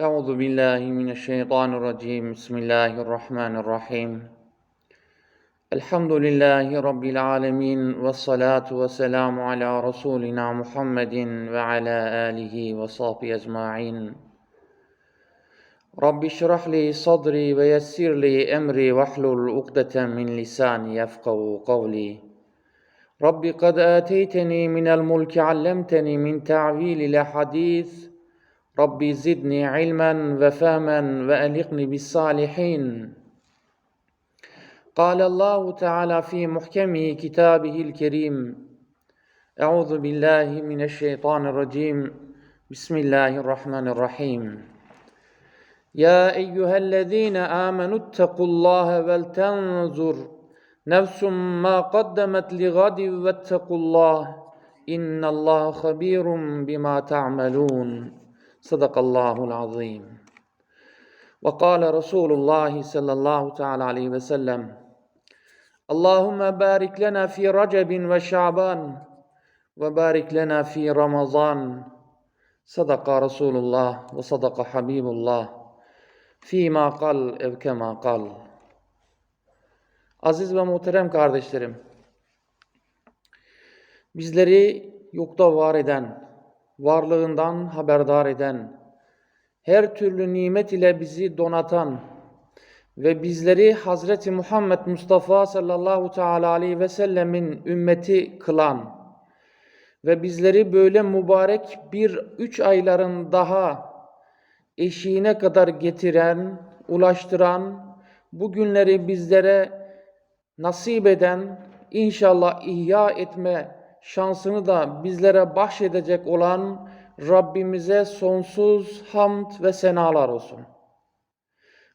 أعوذ بالله من الشيطان الرجيم. بسم الله الرحمن الرحيم. الحمد لله رب العالمين والصلاة والسلام على رسولنا محمد وعلى آله وصحبه أجمعين. رب اشرح لي صدري ويسر لي أمري واحلل عقدة من لساني يفقه قولي. رب قد آتيتني من الملك علمتني من تعويل الأحاديث ربي زدني علما وفهما وألقني بالصالحين. قال الله تعالى في محكم كتابه الكريم أعوذ بالله من الشيطان الرجيم. بسم الله الرحمن الرحيم. يا أيها الذين آمنوا اتقوا الله ولتنظر نفس ما قدمت لغد واتقوا الله إن الله خبير بما تعملون. Sadakallahul azim. Ve kâle Resulullah sallallahu teala aleyhi ve sellem Allahümme barik lena fi Recebin ve Şaban ve barik lena fi Ramazan. Sadaka Resulullah ve sadaka Habibullah. Fîmâ kal evkemâ kal. Aziz ve muhterem kardeşlerim, bizleri yokta var eden, varlığından haberdar eden, her türlü nimet ile bizi donatan ve bizleri Hazreti Muhammed Mustafa sallallahu teala aleyhi ve sellemin ümmeti kılan ve bizleri böyle mübarek bir üç ayların daha eşiğine kadar getiren, ulaştıran, bu günleri bizlere nasip eden, inşallah ihya etme şansını da bizlere bahşedecek olan Rabbimize sonsuz hamd ve senalar olsun.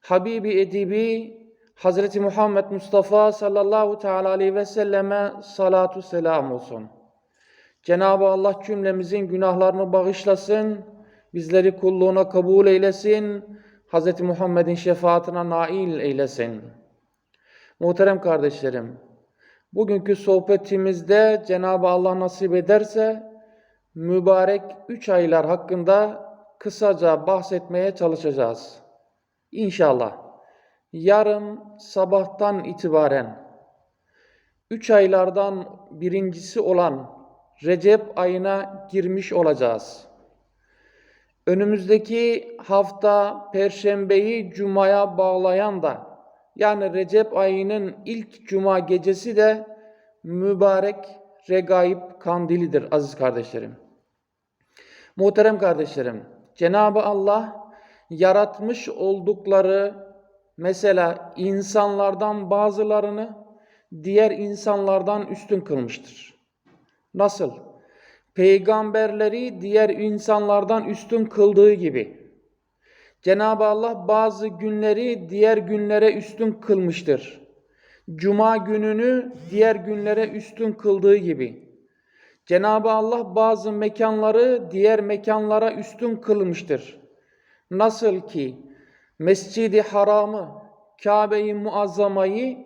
Habibi edibi Hazreti Muhammed Mustafa sallallahu teala aleyhi ve selleme salatu selam olsun. Cenab-ı Allah cümlemizin günahlarını bağışlasın, bizleri kulluğuna kabul eylesin, Hazreti Muhammed'in şefaatine nail eylesin. Muhterem kardeşlerim, bugünkü sohbetimizde Cenab-ı Allah nasip ederse mübarek üç aylar hakkında kısaca bahsetmeye çalışacağız. İnşallah yarın sabahtan itibaren üç aylardan birincisi olan Recep ayına girmiş olacağız. Önümüzdeki hafta Perşembeyi Cuma'ya bağlayan da yani Recep ayının ilk Cuma gecesi de mübarek Regaib kandilidir aziz kardeşlerim. Muhterem kardeşlerim, Cenab-ı Allah yaratmış oldukları mesela insanlardan bazılarını diğer insanlardan üstün kılmıştır. Nasıl? Peygamberleri diğer insanlardan üstün kıldığı gibi Cenab-ı Allah bazı günleri diğer günlere üstün kılmıştır. Cuma gününü diğer günlere üstün kıldığı gibi. Cenab-ı Allah bazı mekanları diğer mekanlara üstün kılmıştır. Nasıl ki Mescidi Haram'ı, Kabe-i Muazzama'yı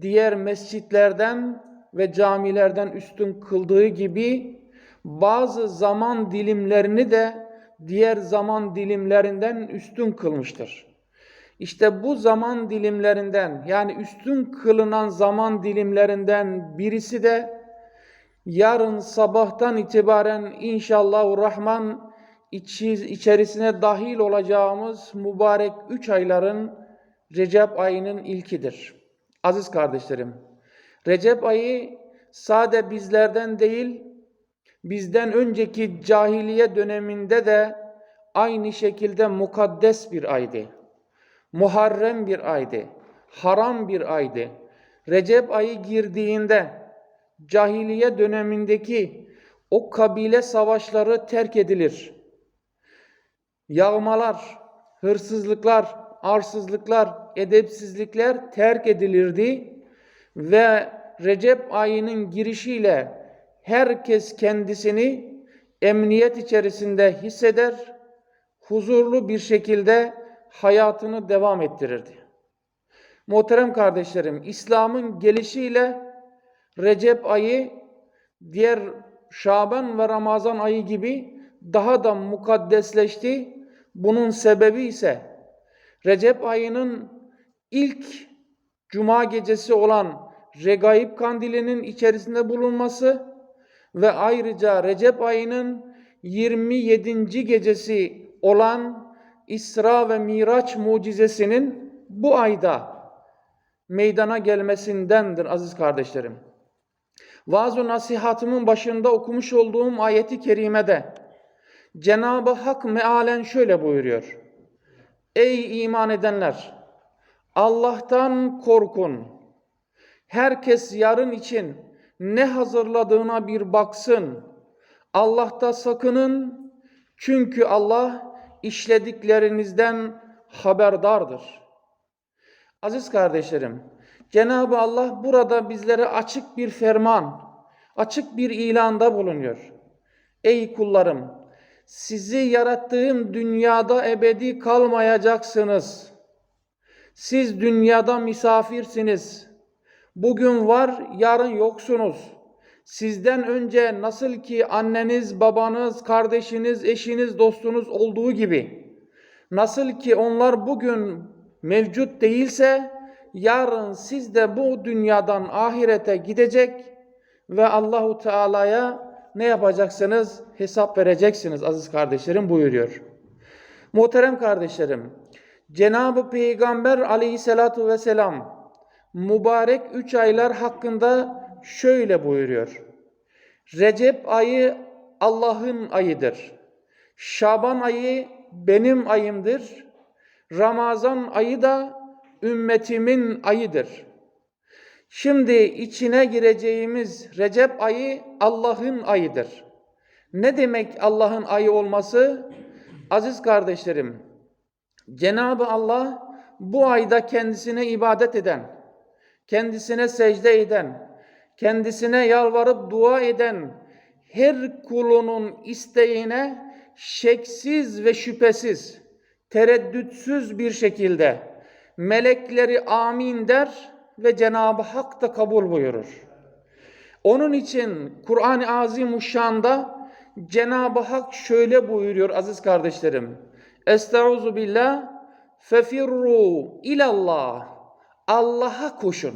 diğer mescitlerden ve camilerden üstün kıldığı gibi bazı zaman dilimlerini de diğer zaman dilimlerinden üstün kılmıştır. İşte bu zaman dilimlerinden yani üstün kılınan zaman dilimlerinden birisi de yarın sabahtan itibaren inşallah Rahman içerisine dahil olacağımız mübarek üç ayların Recep ayının ilkidir. Aziz kardeşlerim, Recep ayı sade bizlerden değil, bizden önceki cahiliye döneminde de aynı şekilde mukaddes bir aydı. Muharrem bir aydı. Haram bir aydı. Recep ayı girdiğinde cahiliye dönemindeki o kabile savaşları terk edilir. Yağmalar, hırsızlıklar, arsızlıklar, edepsizlikler terk edilirdi ve Recep ayının girişiyle herkes kendisini emniyet içerisinde hisseder, huzurlu bir şekilde hayatını devam ettirirdi. Muhterem kardeşlerim, İslam'ın gelişiyle Recep ayı diğer Şaban ve Ramazan ayı gibi daha da mukaddesleşti, Bunun sebebi ise Recep ayının ilk cuma gecesi olan Regaib kandilinin içerisinde bulunması ve ayrıca Recep ayının 27. gecesi olan İsra ve Miraç mucizesinin bu ayda meydana gelmesindendir aziz kardeşlerim. Vaaz-ı nasihatımın başında okumuş olduğum ayeti kerimede Cenab-ı Hak mealen şöyle buyuruyor. Ey iman edenler! Allah'tan korkun. Herkes yarın için ne hazırladığına bir baksın. Allah'ta sakının. Çünkü Allah işlediklerinizden haberdardır. Aziz kardeşlerim, Cenab-ı Allah burada bizlere açık bir ferman, açık bir ilanda bulunuyor. Ey kullarım, sizi yarattığım dünyada ebedi kalmayacaksınız. Siz dünyada misafirsiniz. Bugün var, yarın yoksunuz. Sizden önce nasıl ki anneniz, babanız, kardeşiniz, eşiniz, dostunuz olduğu gibi, nasıl ki onlar bugün mevcut değilse, yarın siz de bu dünyadan ahirete gidecek ve Allahu Teala'ya ne yapacaksınız? Hesap vereceksiniz aziz kardeşlerim buyuruyor. Muhterem kardeşlerim, Cenab-ı Peygamber aleyhissalatu vesselam mübarek üç aylar hakkında şöyle buyuruyor. Recep ayı Allah'ın ayıdır. Şaban ayı benim ayımdır. Ramazan ayı da ümmetimin ayıdır. Şimdi içine gireceğimiz Recep ayı Allah'ın ayıdır. Ne demek Allah'ın ayı olması? Aziz kardeşlerim, Cenab-ı Allah bu ayda kendisine ibadet eden, kendisine secde eden, kendisine yalvarıp dua eden her kulunun isteğine şeksiz ve şüphesiz, tereddütsüz bir şekilde melekleri amin der ve Cenab-ı Hak da kabul buyurur. Onun için Kur'an-ı Azimuşşan'da Cenab-ı Hak şöyle buyuruyor aziz kardeşlerim. Estaizu billah fefirru ilallah. Allah'a koşun.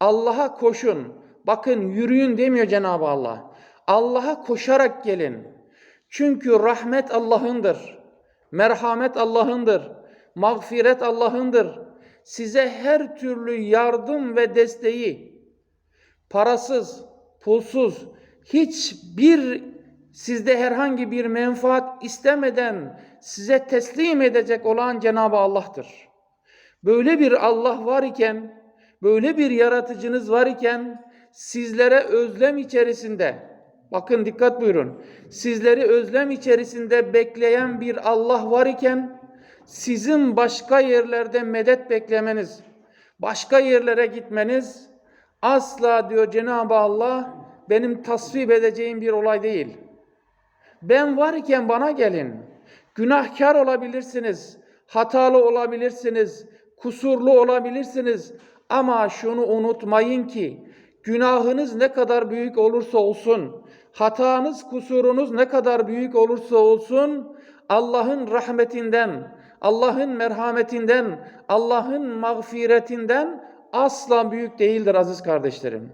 Allah'a koşun. Bakın yürüyün demiyor Cenab-ı Allah. Allah'a koşarak gelin. Çünkü rahmet Allah'ındır. Merhamet Allah'ındır. Mağfiret Allah'ındır. Size her türlü yardım ve desteği parasız, pulsuz, hiçbir sizde herhangi bir menfaat istemeden size teslim edecek olan Cenab-ı Allah'tır. Böyle bir Allah var iken, böyle bir yaratıcınız var iken sizlere özlem içerisinde bakın dikkat buyurun. Sizleri özlem içerisinde bekleyen bir Allah var iken sizin başka yerlerde medet beklemeniz, başka yerlere gitmeniz asla diyor Cenab-ı Allah benim tasvip edeceğim bir olay değil. Ben varken bana gelin. Günahkar olabilirsiniz, hatalı olabilirsiniz, kusurlu olabilirsiniz ama şunu unutmayın ki günahınız ne kadar büyük olursa olsun, hatanız, kusurunuz ne kadar büyük olursa olsun Allah'ın rahmetinden, Allah'ın merhametinden, Allah'ın mağfiretinden asla büyük değildir aziz kardeşlerim.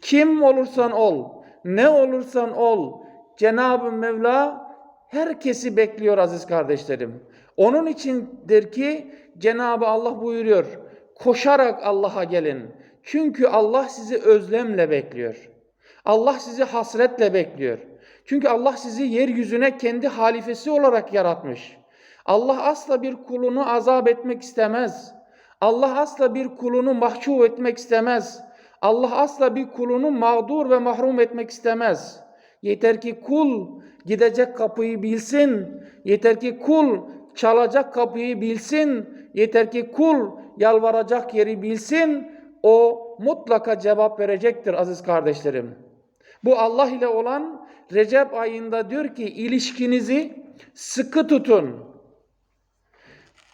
Kim olursan ol, ne olursan ol, Cenab-ı Mevla herkesi bekliyor aziz kardeşlerim. Onun içindir ki Cenab-ı Allah buyuruyor, koşarak Allah'a gelin. Çünkü Allah sizi özlemle bekliyor. Allah sizi hasretle bekliyor. Çünkü Allah sizi yeryüzüne kendi halifesi olarak yaratmış. Allah asla bir kulunu azap etmek istemez. Allah asla bir kulunu mahcup etmek istemez. Allah asla bir kulunu mağdur ve mahrum etmek istemez. Yeter ki kul gidecek kapıyı bilsin. Yeter ki kul çalacak kapıyı bilsin. Yeter ki kul yalvaracak yeri bilsin. O mutlaka cevap verecektir aziz kardeşlerim. Bu Allah ile olan Recep ayında diyor ki ilişkinizi sıkı tutun.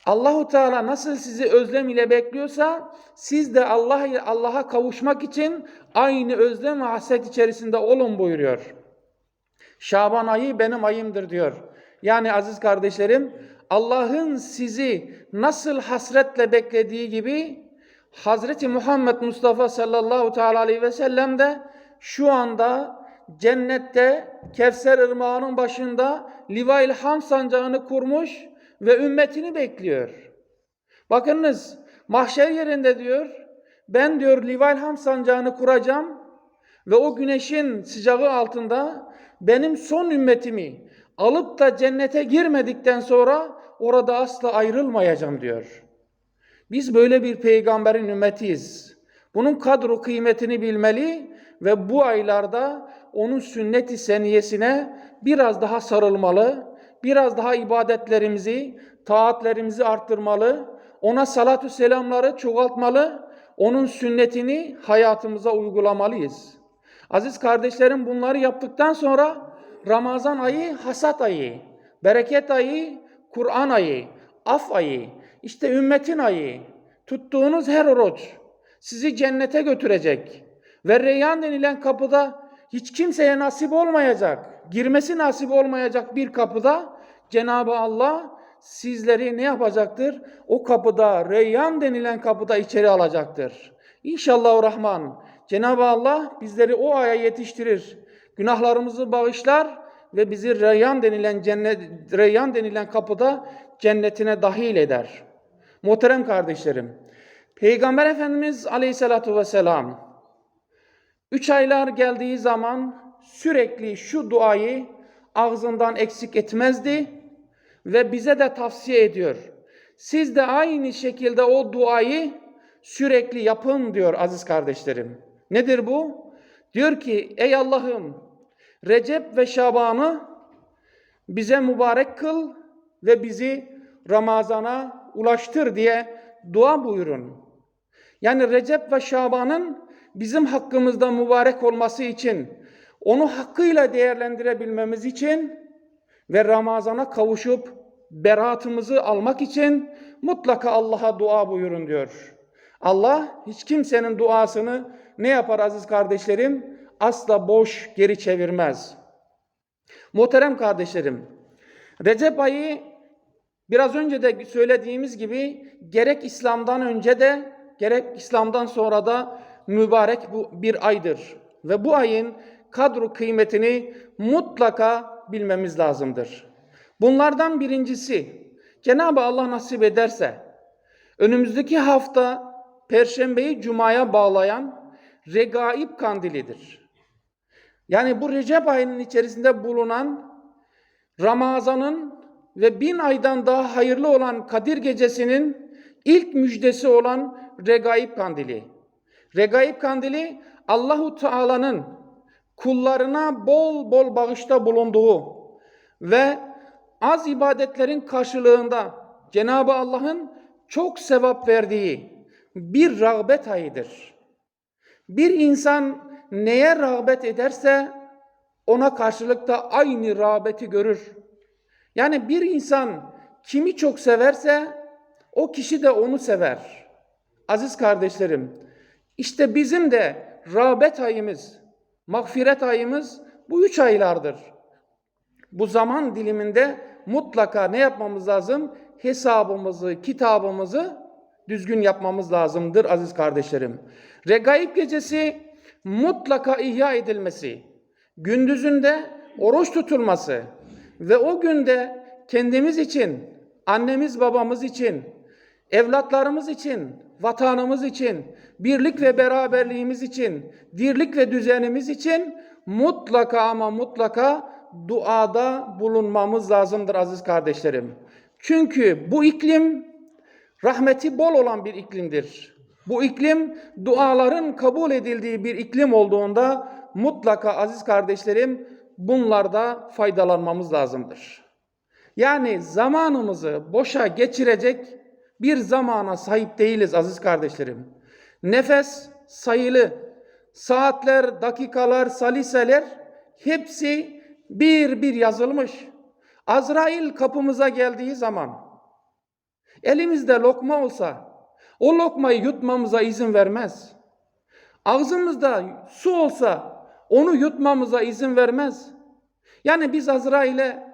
Allahu Teala nasıl sizi özlem ile bekliyorsa siz de Allah Allah'a kavuşmak için aynı özlem ve hasret içerisinde olun buyuruyor. Şaban ayı benim ayımdır diyor. Yani aziz kardeşlerim Allah'ın sizi nasıl hasretle beklediği gibi Hazreti Muhammed Mustafa sallallahu teala aleyhi ve sellem de şu anda cennette Kevser ırmağının başında Livail Ham sancağını kurmuş ve ümmetini bekliyor. Bakınız mahşer yerinde diyor ben diyor Livail Ham sancağını kuracağım ve o güneşin sıcağı altında benim son ümmetimi alıp da cennete girmedikten sonra orada asla ayrılmayacağım diyor. Biz böyle bir peygamberin ümmetiyiz. Bunun kadro kıymetini bilmeli ve bu aylarda onun sünnet-i seniyesine biraz daha sarılmalı, biraz daha ibadetlerimizi, taatlerimizi arttırmalı, ona salatü selamları çoğaltmalı, onun sünnetini hayatımıza uygulamalıyız. Aziz kardeşlerim bunları yaptıktan sonra Ramazan ayı hasat ayı, bereket ayı, Kur'an ayı, af ayı, işte ümmetin ayı. Tuttuğunuz her oruç sizi cennete götürecek. Ve Reyyan denilen kapıda hiç kimseye nasip olmayacak, girmesi nasip olmayacak bir kapıda Cenab-ı Allah sizleri ne yapacaktır? O kapıda, Reyyan denilen kapıda içeri alacaktır. İnşallah Rahman Cenab-ı Allah bizleri o aya yetiştirir. Günahlarımızı bağışlar ve bizi Reyyan denilen cennet Reyyan denilen kapıda cennetine dahil eder. Muhterem kardeşlerim, Peygamber Efendimiz Aleyhisselatü Vesselam üç aylar geldiği zaman sürekli şu duayı ağzından eksik etmezdi ve bize de tavsiye ediyor. Siz de aynı şekilde o duayı sürekli yapın diyor aziz kardeşlerim. Nedir bu? Diyor ki ey Allah'ım Recep ve Şaban'ı bize mübarek kıl ve bizi Ramazan'a ulaştır diye dua buyurun. Yani Recep ve Şaban'ın bizim hakkımızda mübarek olması için, onu hakkıyla değerlendirebilmemiz için ve Ramazan'a kavuşup beraatımızı almak için mutlaka Allah'a dua buyurun diyor. Allah hiç kimsenin duasını ne yapar aziz kardeşlerim? Asla boş geri çevirmez. Muhterem kardeşlerim, Recep ayı biraz önce de söylediğimiz gibi gerek İslam'dan önce de gerek İslam'dan sonra da mübarek bu bir aydır. Ve bu ayın kadro kıymetini mutlaka bilmemiz lazımdır. Bunlardan birincisi Cenab-ı Allah nasip ederse önümüzdeki hafta Perşembeyi Cuma'ya bağlayan Regaib kandilidir. Yani bu Recep ayının içerisinde bulunan Ramazan'ın ve bin aydan daha hayırlı olan Kadir gecesinin ilk müjdesi olan Regaib kandili. Regaib kandili Allahu Teala'nın kullarına bol bol bağışta bulunduğu ve az ibadetlerin karşılığında Cenab-ı Allah'ın çok sevap verdiği bir rağbet ayıdır. Bir insan neye rağbet ederse ona karşılık da aynı rağbeti görür. Yani bir insan kimi çok severse o kişi de onu sever. Aziz kardeşlerim, işte bizim de rağbet ayımız, mağfiret ayımız bu üç aylardır. Bu zaman diliminde mutlaka ne yapmamız lazım? Hesabımızı, kitabımızı düzgün yapmamız lazımdır aziz kardeşlerim. Regaib gecesi mutlaka ihya edilmesi, gündüzünde oruç tutulması ve o günde kendimiz için, annemiz babamız için, evlatlarımız için, vatanımız için, birlik ve beraberliğimiz için, dirlik ve düzenimiz için mutlaka ama mutlaka duada bulunmamız lazımdır aziz kardeşlerim. Çünkü bu iklim rahmeti bol olan bir iklimdir. Bu iklim duaların kabul edildiği bir iklim olduğunda mutlaka aziz kardeşlerim bunlarda faydalanmamız lazımdır. Yani zamanımızı boşa geçirecek bir zamana sahip değiliz aziz kardeşlerim. Nefes sayılı, saatler, dakikalar, saliseler hepsi bir bir yazılmış. Azrail kapımıza geldiği zaman elimizde lokma olsa o lokmayı yutmamıza izin vermez. Ağzımızda su olsa onu yutmamıza izin vermez. Yani biz Azrail'e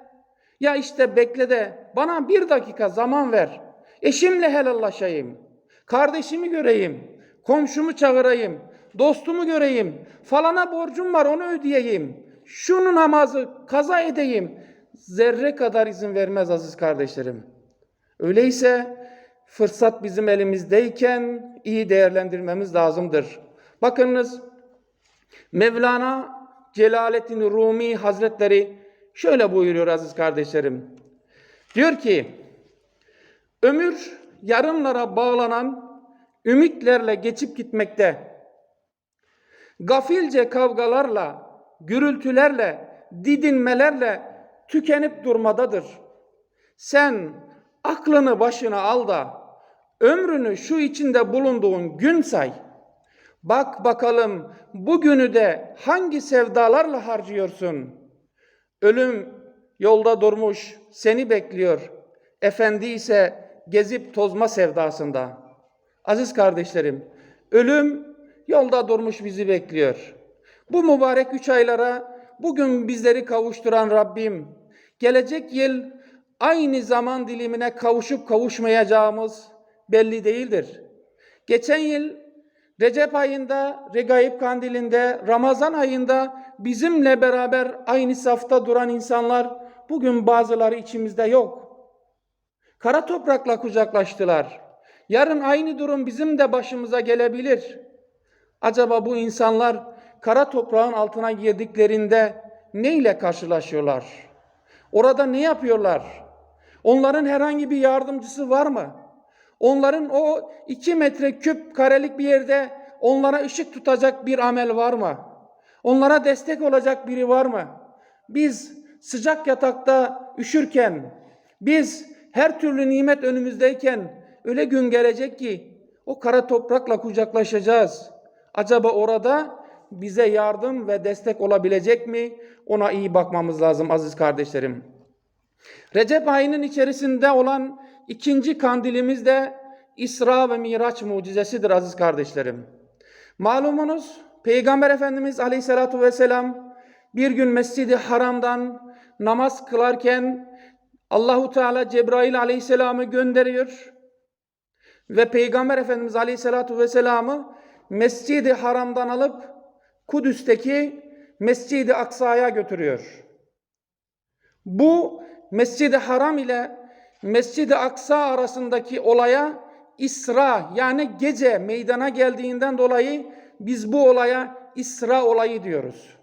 Ya işte bekle de bana bir dakika zaman ver. Eşimle helallaşayım. Kardeşimi göreyim. Komşumu çağırayım. Dostumu göreyim. Falana borcum var onu ödeyeyim. Şunu namazı kaza edeyim. Zerre kadar izin vermez aziz kardeşlerim. Öyleyse fırsat bizim elimizdeyken iyi değerlendirmemiz lazımdır. Bakınız Mevlana Celaleddin Rumi Hazretleri şöyle buyuruyor aziz kardeşlerim. Diyor ki ömür yarınlara bağlanan ümitlerle geçip gitmekte. Gafilce kavgalarla, gürültülerle, didinmelerle tükenip durmadadır. Sen aklını başına al da ömrünü şu içinde bulunduğun gün say. Bak bakalım bugünü de hangi sevdalarla harcıyorsun? Ölüm yolda durmuş seni bekliyor. Efendi ise gezip tozma sevdasında. Aziz kardeşlerim, ölüm yolda durmuş bizi bekliyor. Bu mübarek üç aylara bugün bizleri kavuşturan Rabbim, gelecek yıl aynı zaman dilimine kavuşup kavuşmayacağımız belli değildir. Geçen yıl Recep ayında, Regaib kandilinde, Ramazan ayında bizimle beraber aynı safta duran insanlar bugün bazıları içimizde yok. Kara toprakla kucaklaştılar. Yarın aynı durum bizim de başımıza gelebilir. Acaba bu insanlar kara toprağın altına girdiklerinde neyle karşılaşıyorlar? Orada ne yapıyorlar? Onların herhangi bir yardımcısı var mı? Onların o iki metre küp karelik bir yerde onlara ışık tutacak bir amel var mı? Onlara destek olacak biri var mı? Biz sıcak yatakta üşürken, biz her türlü nimet önümüzdeyken öyle gün gelecek ki o kara toprakla kucaklaşacağız. Acaba orada bize yardım ve destek olabilecek mi? Ona iyi bakmamız lazım aziz kardeşlerim. Recep ayının içerisinde olan ikinci kandilimiz de İsra ve Miraç mucizesidir aziz kardeşlerim. Malumunuz Peygamber Efendimiz Aleyhisselatü Vesselam bir gün Mescid-i Haram'dan namaz kılarken Allahu Teala Cebrail Aleyhisselam'ı gönderiyor ve Peygamber Efendimiz Aleyhisselatü Vesselam'ı Mescid-i Haram'dan alıp Kudüs'teki Mescid-i Aksa'ya götürüyor. Bu Mescid-i Haram ile Mescid-i Aksa arasındaki olaya İsra yani gece meydana geldiğinden dolayı biz bu olaya İsra olayı diyoruz.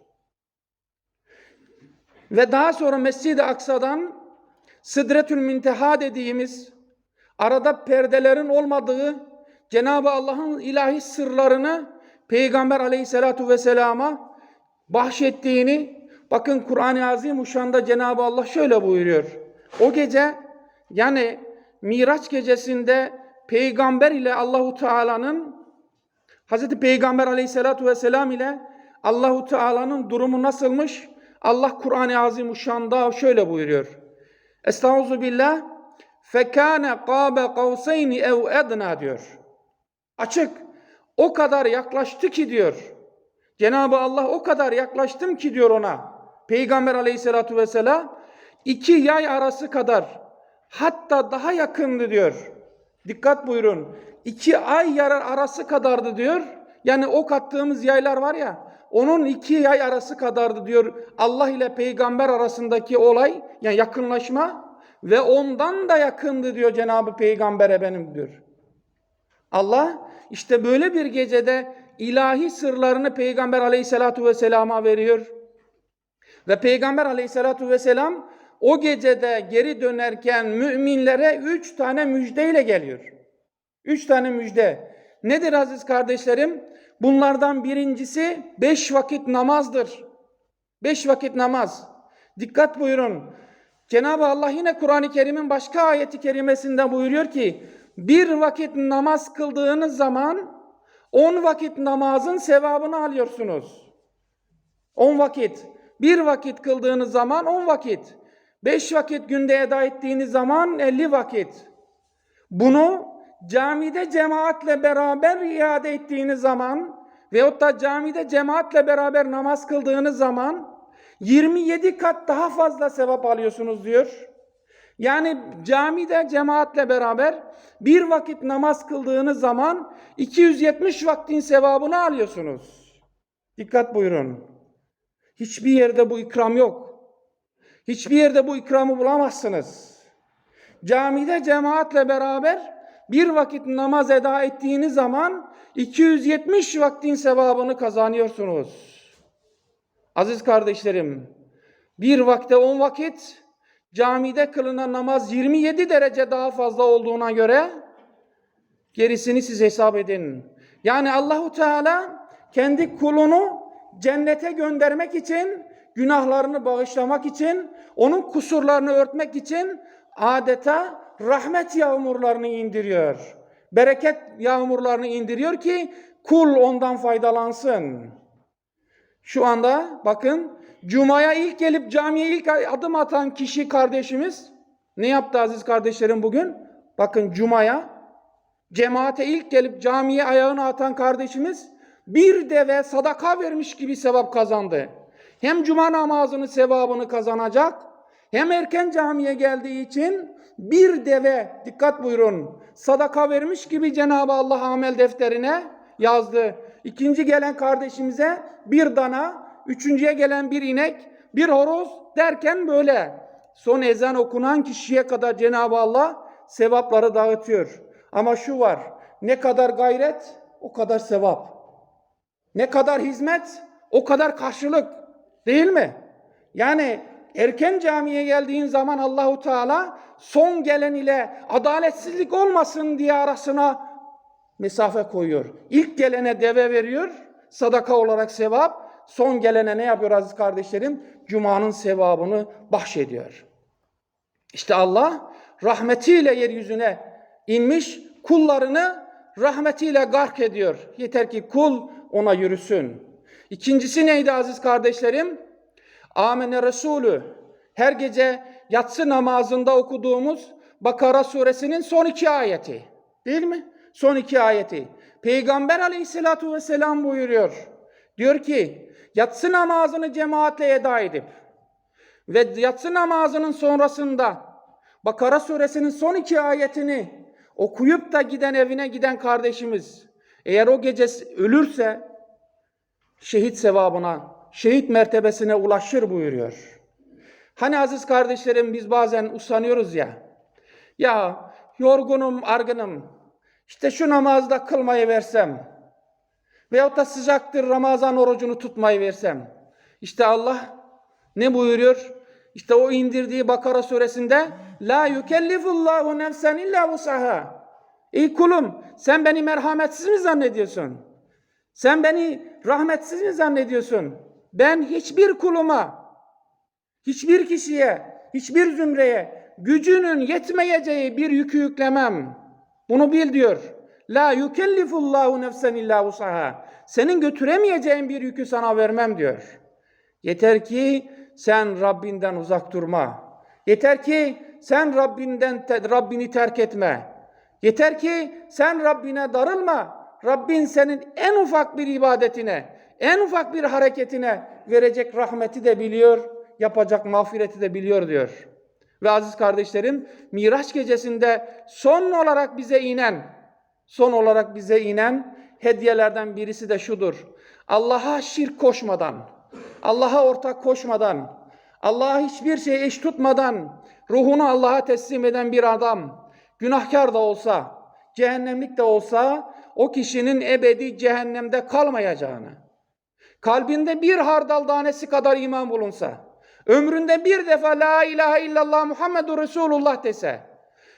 Ve daha sonra Mescid-i Aksa'dan Sıdretül Münteha dediğimiz arada perdelerin olmadığı Cenab-ı Allah'ın ilahi sırlarını Peygamber Aleyhisselatu Vesselam'a bahşettiğini bakın Kur'an-ı Azimuşşan'da Cenab-ı Allah şöyle buyuruyor. O gece yani Miraç gecesinde peygamber ile Allahu Teala'nın Hazreti Peygamber Aleyhisselatu Vesselam ile Allahu Teala'nın durumu nasılmış? Allah Kur'an-ı Azimuşşan'da şöyle buyuruyor. Estağuzu billah fekâne qâbe kavseyni ev edna diyor. Açık. O kadar yaklaştı ki diyor. Cenab-ı Allah o kadar yaklaştım ki diyor ona. Peygamber aleyhissalatu vesselam iki yay arası kadar hatta daha yakındı diyor. Dikkat buyurun. İki ay yarar arası kadardı diyor. Yani ok attığımız yaylar var ya onun iki yay arası kadardı diyor. Allah ile peygamber arasındaki olay yani yakınlaşma ve ondan da yakındı diyor Cenab-ı Peygamber'e benim diyor. Allah işte böyle bir gecede ilahi sırlarını Peygamber aleyhissalatu vesselama veriyor. Ve Peygamber aleyhissalatu vesselam o gecede geri dönerken müminlere üç tane müjdeyle geliyor. Üç tane müjde. Nedir aziz kardeşlerim? Bunlardan birincisi beş vakit namazdır. Beş vakit namaz. Dikkat buyurun. Cenab-ı Allah yine Kur'an-ı Kerim'in başka ayeti kerimesinde buyuruyor ki bir vakit namaz kıldığınız zaman on vakit namazın sevabını alıyorsunuz. On vakit. Bir vakit kıldığınız zaman on vakit. Beş vakit günde eda ettiğiniz zaman elli vakit. Bunu camide cemaatle beraber iade ettiğiniz zaman veyahut da camide cemaatle beraber namaz kıldığınız zaman 27 kat daha fazla sevap alıyorsunuz diyor. Yani camide cemaatle beraber bir vakit namaz kıldığınız zaman 270 vaktin sevabını alıyorsunuz. Dikkat buyurun. Hiçbir yerde bu ikram yok. Hiçbir yerde bu ikramı bulamazsınız. Camide cemaatle beraber bir vakit namaz eda ettiğiniz zaman 270 vaktin sevabını kazanıyorsunuz. Aziz kardeşlerim, bir vakte 10 vakit, camide kılınan namaz 27 derece daha fazla olduğuna göre gerisini siz hesap edin. Yani Allahu Teala kendi kulunu cennete göndermek için, günahlarını bağışlamak için, onun kusurlarını örtmek için adeta rahmet yağmurlarını indiriyor. Bereket yağmurlarını indiriyor ki kul ondan faydalansın. Şu anda bakın Cuma'ya ilk gelip camiye ilk adım atan kişi kardeşimiz ne yaptı aziz kardeşlerim bugün? Bakın Cuma'ya cemaate ilk gelip camiye ayağını atan kardeşimiz bir deve sadaka vermiş gibi sevap kazandı. Hem cuma namazının sevabını kazanacak hem erken camiye geldiği için bir deve dikkat buyurun sadaka vermiş gibi Cenab-ı Allah amel defterine yazdı. İkinci gelen kardeşimize bir dana, üçüncüye gelen bir inek, bir horoz derken böyle. Son ezan okunan kişiye kadar Cenab-ı Allah sevapları dağıtıyor. Ama şu var, ne kadar gayret o kadar sevap. Ne kadar hizmet o kadar karşılık değil mi? Yani erken camiye geldiğin zaman Allahu Teala son gelen ile adaletsizlik olmasın diye arasına mesafe koyuyor. İlk gelene deve veriyor, sadaka olarak sevap. Son gelene ne yapıyor aziz kardeşlerim? Cuma'nın sevabını bahşediyor. İşte Allah rahmetiyle yeryüzüne inmiş, kullarını rahmetiyle gark ediyor. Yeter ki kul ona yürüsün. İkincisi neydi aziz kardeşlerim? Amene Resulü. Her gece yatsı namazında okuduğumuz Bakara suresinin son iki ayeti. Değil mi? Son iki ayeti. Peygamber aleyhissalatu vesselam buyuruyor. Diyor ki yatsı namazını cemaatle eda edip ve yatsı namazının sonrasında Bakara suresinin son iki ayetini okuyup da giden evine giden kardeşimiz eğer o gece ölürse şehit sevabına, şehit mertebesine ulaşır buyuruyor. Hani aziz kardeşlerim biz bazen usanıyoruz ya. Ya yorgunum, argınım. İşte şu namazda kılmayı versem veyahut da sıcaktır Ramazan orucunu tutmayı versem. İşte Allah ne buyuruyor? İşte o indirdiği Bakara suresinde La yukellifullahu nefsen illa vusaha. Ey kulum sen beni merhametsiz mi zannediyorsun? Sen beni rahmetsiz mi zannediyorsun? Ben hiçbir kuluma, hiçbir kişiye, hiçbir zümreye gücünün yetmeyeceği bir yükü yüklemem. Bunu bil diyor. La yukellifullahu nefsen illa vusaha. Senin götüremeyeceğin bir yükü sana vermem diyor. Yeter ki sen Rabbinden uzak durma. Yeter ki sen Rabbinden Rabbini terk etme. Yeter ki sen Rabbine darılma. Rabbin senin en ufak bir ibadetine, en ufak bir hareketine verecek rahmeti de biliyor, yapacak mağfireti de biliyor diyor. Ve aziz kardeşlerim, Miraç gecesinde son olarak bize inen, son olarak bize inen hediyelerden birisi de şudur. Allah'a şirk koşmadan, Allah'a ortak koşmadan, Allah'a hiçbir şey eş tutmadan, ruhunu Allah'a teslim eden bir adam, günahkar da olsa, cehennemlik de olsa, o kişinin ebedi cehennemde kalmayacağını, kalbinde bir hardal tanesi kadar iman bulunsa, ömründe bir defa la ilahe illallah Muhammedur Resulullah dese,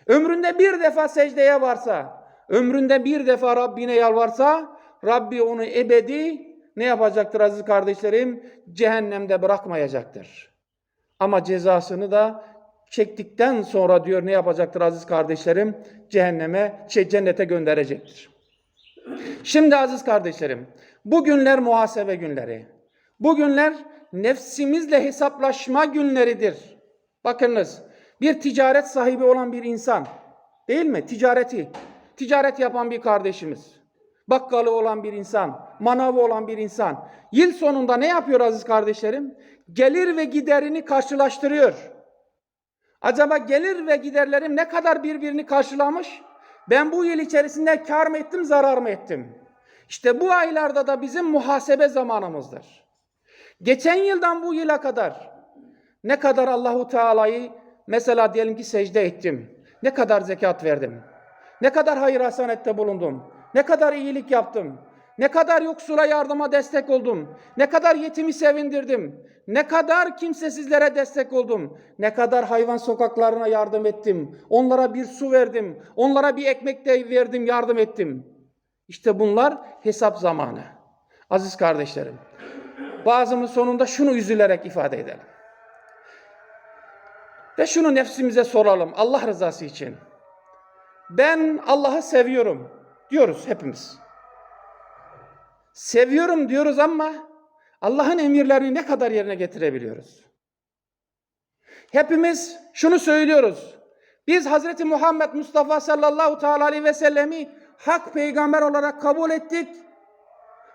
ömründe bir defa secdeye varsa, ömründe bir defa Rabbine yalvarsa, Rabbi onu ebedi ne yapacaktır aziz kardeşlerim? Cehennemde bırakmayacaktır. Ama cezasını da çektikten sonra diyor ne yapacaktır aziz kardeşlerim? Cehenneme, şey, cennete gönderecektir. Şimdi aziz kardeşlerim, bu günler muhasebe günleri. Bu günler nefsimizle hesaplaşma günleridir. Bakınız, bir ticaret sahibi olan bir insan, değil mi? Ticareti, ticaret yapan bir kardeşimiz. bakkalı olan bir insan, manavı olan bir insan yıl sonunda ne yapıyor aziz kardeşlerim? Gelir ve giderini karşılaştırıyor. Acaba gelir ve giderlerim ne kadar birbirini karşılamış? Ben bu yıl içerisinde kar mı ettim, zarar mı ettim? İşte bu aylarda da bizim muhasebe zamanımızdır. Geçen yıldan bu yıla kadar ne kadar Allahu Teala'yı mesela diyelim ki secde ettim. Ne kadar zekat verdim. Ne kadar hayır hasanette bulundum. Ne kadar iyilik yaptım. Ne kadar yoksula yardıma destek oldum. Ne kadar yetimi sevindirdim. Ne kadar kimsesizlere destek oldum. Ne kadar hayvan sokaklarına yardım ettim. Onlara bir su verdim. Onlara bir ekmek de verdim, yardım ettim. İşte bunlar hesap zamanı. Aziz kardeşlerim, bazımız sonunda şunu üzülerek ifade edelim. Ve şunu nefsimize soralım Allah rızası için. Ben Allah'ı seviyorum diyoruz hepimiz. Seviyorum diyoruz ama Allah'ın emirlerini ne kadar yerine getirebiliyoruz? Hepimiz şunu söylüyoruz. Biz Hazreti Muhammed Mustafa sallallahu teala aleyhi ve sellemi hak peygamber olarak kabul ettik.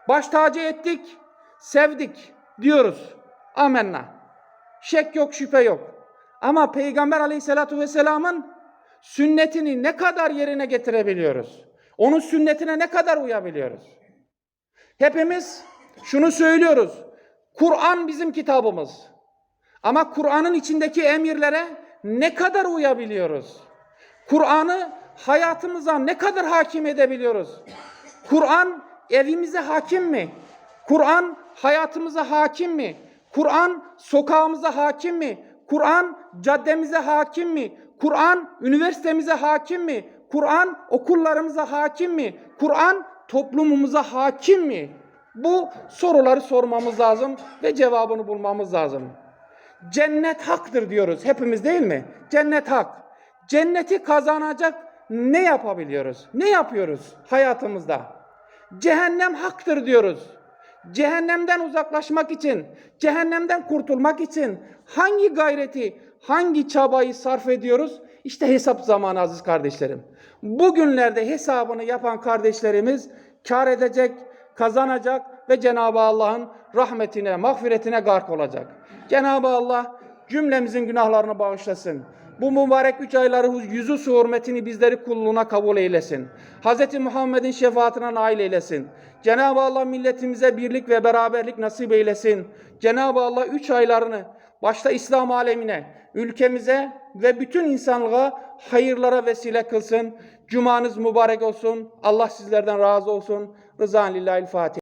Baş tacı ettik, sevdik diyoruz. Amenna. Şek yok, şüphe yok. Ama Peygamber aleyhissalatu vesselamın sünnetini ne kadar yerine getirebiliyoruz? Onun sünnetine ne kadar uyabiliyoruz? Hepimiz şunu söylüyoruz. Kur'an bizim kitabımız. Ama Kur'an'ın içindeki emirlere ne kadar uyabiliyoruz? Kur'an'ı hayatımıza ne kadar hakim edebiliyoruz? Kur'an evimize hakim mi? Kur'an hayatımıza hakim mi? Kur'an sokağımıza hakim mi? Kur'an caddemize hakim mi? Kur'an üniversitemize hakim mi? Kur'an okullarımıza hakim mi? Kur'an toplumumuza hakim mi? Bu soruları sormamız lazım ve cevabını bulmamız lazım. Cennet haktır diyoruz hepimiz değil mi? Cennet hak. Cenneti kazanacak ne yapabiliyoruz? Ne yapıyoruz hayatımızda? Cehennem haktır diyoruz. Cehennemden uzaklaşmak için, cehennemden kurtulmak için hangi gayreti, hangi çabayı sarf ediyoruz? İşte hesap zamanı aziz kardeşlerim. Bugünlerde hesabını yapan kardeşlerimiz kar edecek, kazanacak ve Cenab-ı Allah'ın rahmetine, mağfiretine gark olacak. Cenab-ı Allah cümlemizin günahlarını bağışlasın. Bu mübarek üç ayları yüzü su hürmetini bizleri kulluğuna kabul eylesin. Hz. Muhammed'in şefaatine nail eylesin. Cenab-ı Allah milletimize birlik ve beraberlik nasip eylesin. Cenab-ı Allah üç aylarını başta İslam alemine, ülkemize ve bütün insanlığa hayırlara vesile kılsın. Cumanız mübarek olsun. Allah sizlerden razı olsun. Rızan lillahi'l Fatiha.